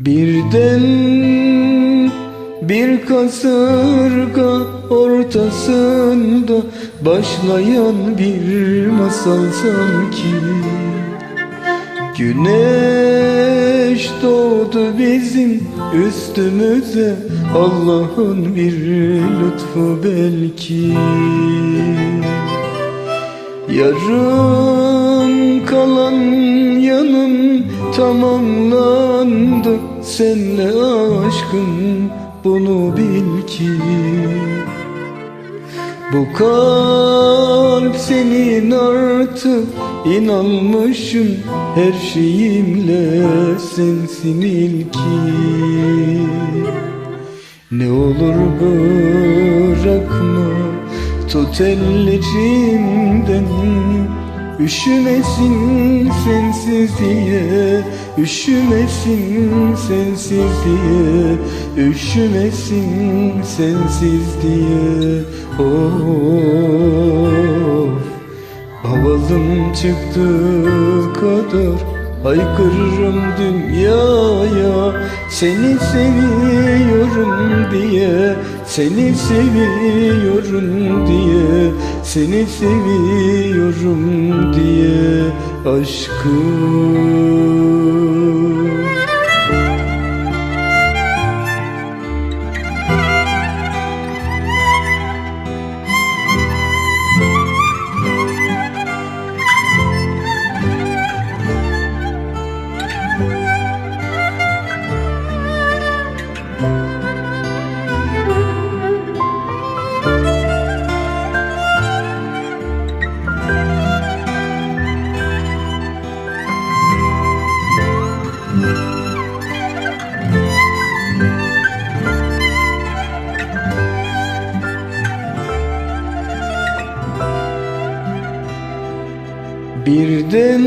Birden bir kasırga ortasında başlayan bir masal sanki. Güneş doğdu bizim üstümüze Allah'ın bir lütfu belki. Yarım kalan yanım tamamlandı Senle aşkım bunu bil ki Bu kalp senin artık inanmışım Her şeyimle sensin ilki. Ne olur bırakma Tut ellerimden Üşümesin sensiz diye Üşümesin sensiz diye Üşümesin sensiz diye. Of Havalım çıktı kadar Haykırırım dünyaya Seni seviyorum diye Seni seviyorum diye Seni seviyorum diye Aşkım Birden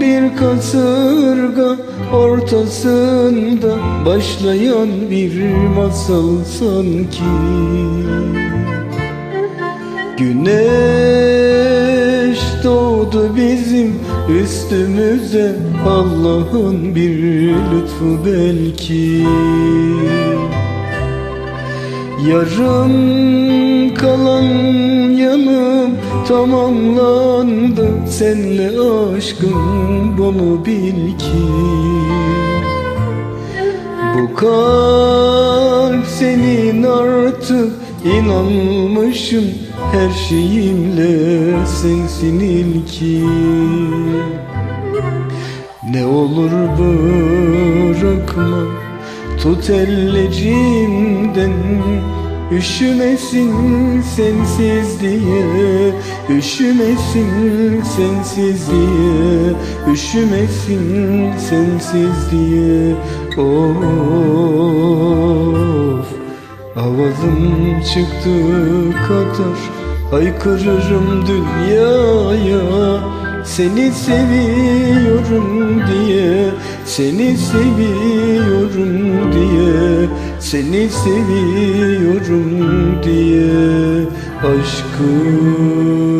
bir kasırga ortasında başlayan bir masal sanki. Güneş doğdu bizim üstümüze Allah'ın bir lütfu belki. Yarım kalan tamamlandı Senle aşkım bunu bil ki Bu kalp senin artık inanmışım Her şeyimle sensin ilki. Ne olur bırakma Tut ellerimden Üşümesin sensiz diye Üşümesin sensiz diye Üşümesin sensiz diye Of Avazım çıktı kadar Haykırırım dünyaya. Seni seviyorum diye Seni seviyorum Seni seviyorum diye Aşkım